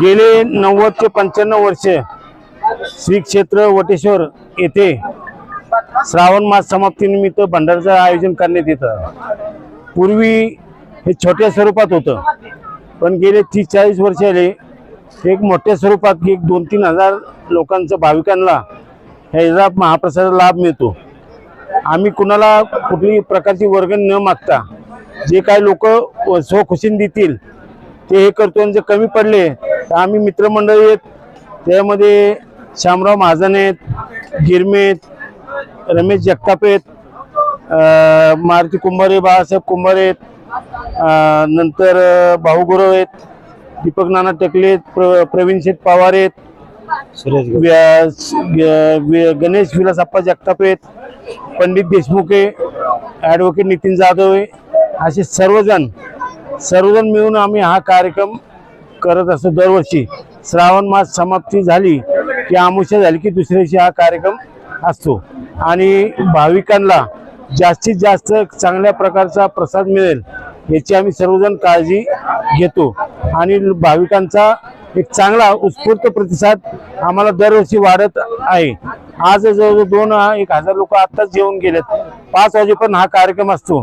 गेले नव्वद ते पंच्याण्णव वर्षे. श्री क्षेत्र वटेश्वर येथे श्रावण मास समाप्तीनिमित्त भंडाराचं आयोजन करण्यात येतं. पूर्वी हे छोट्या स्वरूपात होतं. पण गेले तीस चाळीस वर्ष आले एक मोठ्या स्वरूपात एक दोन तीन हजार लोकांचं भाविकांना ह्याचा महाप्रसादाचा लाभ मिळतो. आम्ही कुणाला कुठलीही प्रकारची वर्गण न मागता जे काही लोक स्वखुशीन देतील ते हे करतो. आणि जर कमी पडले तर आम्ही मित्रमंडळी आहेत. त्यामध्ये श्यामराव महाजन आहेत गिरमे आहेत रमेश जगताप आहेत अं, मारुती कुंभारे बाळासाहेब कुंभारे आहेत नंतर भाऊ गुरव आहेत दीपक नाना टेकले प्र प्रवीण शेठ पवार आहेत व्य- गणेश विलासप्पा जगताप आहेत पंडित देशमुख ॲडव्होकेट नितीन जाधव आहे असे सर्वजण सर्वजण मिळून आम्ही हा कार्यक्रम करत असतो दरवर्षी. श्रावण मास समाप्ती झाली. की आमुष्या झाली की दुसऱ्या दिवशी हा कार्यक्रम असतो. आणि भाविकांना जास्तीत जास्त चांगल्या प्रकारचा प्रसाद मिळेल याची आम्ही सर्वजण काळजी घेतो. आणि भाविकांचा एक चांगला उत्स्फूर्त प्रतिसाद आम्हाला दरवर्षी वाढत आहे. आज जवळजवळ दोन एक हजार लोक आत्ताच जेवून गेलेत. पाच वाजेपर्यंत हा कार्यक्रम असतो.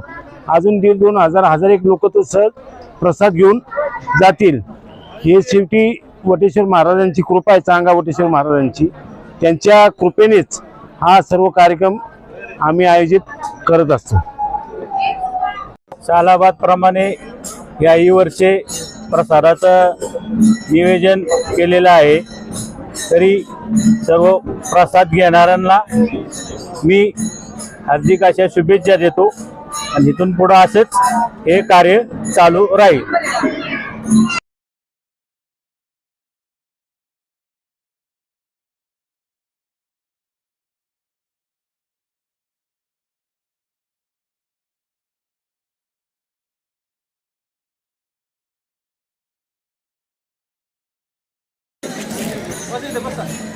अजून दीड दोन हजार हजार एक लोक तो सहज प्रसाद घेऊन जातील. हे शेवटी वटेश्वर महाराजांची कृपा आहे चांगा वटेश्वर महाराजांची. त्यांच्या कृपेनेच हा सर्व कार्यक्रम आम्ही आयोजित करत असतो. सालाबाद प्रमाणे याही वर्षे प्रसादाचं नियोजन केलेलं आहे. तरी सर्व प्रसाद घेणाऱ्यांना मी हार्दिक अशा शुभेच्छा देतो. आणि इथून पुढं असंच हे कार्य चालू राहील. 忘れてました。